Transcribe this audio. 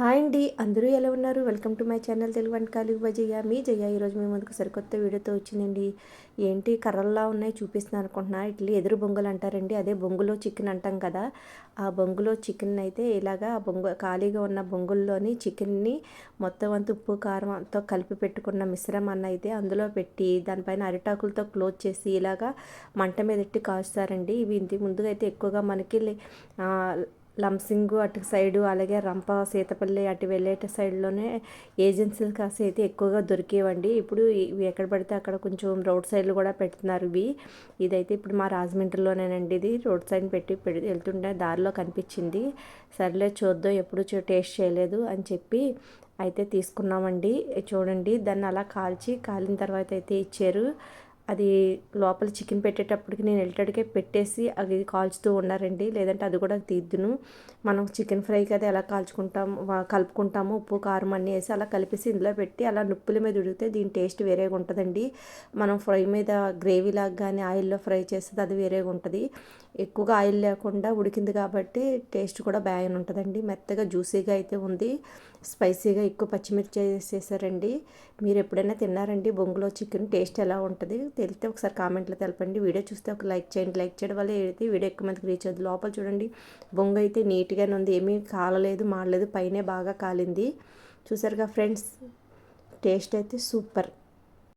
Hi అండి. అందరూ ఎలా ఉన్నారు? Welcome to my channel Telugu వంటకాలు జయ. మీ జయ ఈరోజు మీ ముందుకు సరికొత్త వీడియోతో వచ్చిందండి. ఏంటి? కర్రల్లా ఉన్నాయి చూపిస్తున్నాను అనుకుంటున్నా. ఇట్లా ఎదురు బొంగులు అంటారండి. అదే బొంగులో చికెన్ అంటాం కదా. ఆ బొంగులో చికెన్ అయితే ఇలాగా ఆ బొంగు ఖాళీగా ఉన్న బొంగుల్లోని చికెన్ని మొత్తం అంతా ఉప్పు కారంతో కలిపి పెట్టుకున్న మిశ్రమాన్ని అయితే అందులో పెట్టి దానిపైన అరిటాకులతో క్లోజ్ చేసి ఇలాగా మంట మీద ఎట్టి కాస్తారండి. ఇవి ఇంటి ముందుగా అయితే ఎక్కువగా మనకి లంసింగు అటు సైడు అలాగే రంప సీతపల్లి అటు వెళ్ళేట సైడ్లోనే ఏజెన్సీలు కాస్త అయితే ఎక్కువగా దొరికేవండి. ఇప్పుడు ఇవి ఎక్కడ పడితే అక్కడ కొంచెం రోడ్ సైడ్లు కూడా పెడుతున్నారు ఇవి. ఇదైతే ఇప్పుడు మా రాజమండ్రిలోనేనండి. ఇది రోడ్ సైడ్ పెట్టి పెడి వెళ్తుంటే దారిలో కనిపించింది. సర్లే చూద్దాం ఎప్పుడు టేస్ట్ చేయలేదు అని చెప్పి అయితే తీసుకున్నామండి. చూడండి దాన్ని అలా కాల్చి కాలిన తర్వాత అయితే ఇచ్చారు. అది లోపల చికెన్ పెట్టేటప్పటికి నేను వెళ్ళేటడికే పెట్టేసి అది కాల్చుతూ ఉన్నారండి. లేదంటే అది కూడా తీద్దును. మనం చికెన్ ఫ్రై కదా ఎలా కాల్చుకుంటాము కలుపుకుంటాము ఉప్పు కారం అన్నీ వేసి అలా కలిపేసి ఇందులో పెట్టి అలా నుప్పుల మీద ఉడికితే దీని టేస్ట్ వేరేగా ఉంటుందండి. మనం ఫ్రై మీద గ్రేవీ లాగా కానీ ఆయిల్లో ఫ్రై చేస్తే అది వేరేగా ఉంటుంది. ఎక్కువగా ఆయిల్ లేకుండా ఉడికింది కాబట్టి టేస్ట్ కూడా బాగా ఉంటుందండి. మెత్తగా జ్యూసీగా అయితే ఉంది. స్పైసీగా ఎక్కువ పచ్చిమిర్చి వేసేసారండి. మీరు ఎప్పుడైనా తిన్నారండి? బొంగులో చికెన్ టేస్ట్ ఎలా ఉంటుంది? తెలిస్తే ఒకసారి కామెంట్లో తెలపండి. వీడియో చూస్తే ఒక లైక్ చేయండి. లైక్ చేయడం వల్ల ఏదైతే వీడియో ఎక్కువ మందికి రీచ్ అవుతుంది లోపల చూడండి. బొంగు అయితే నీట్గానే ఉంది. ఏమీ కాలలేదు మాడలేదు. పైనే బాగా కాలింది. చూసారుగా ఫ్రెండ్స్ టేస్ట్ అయితే సూపర్.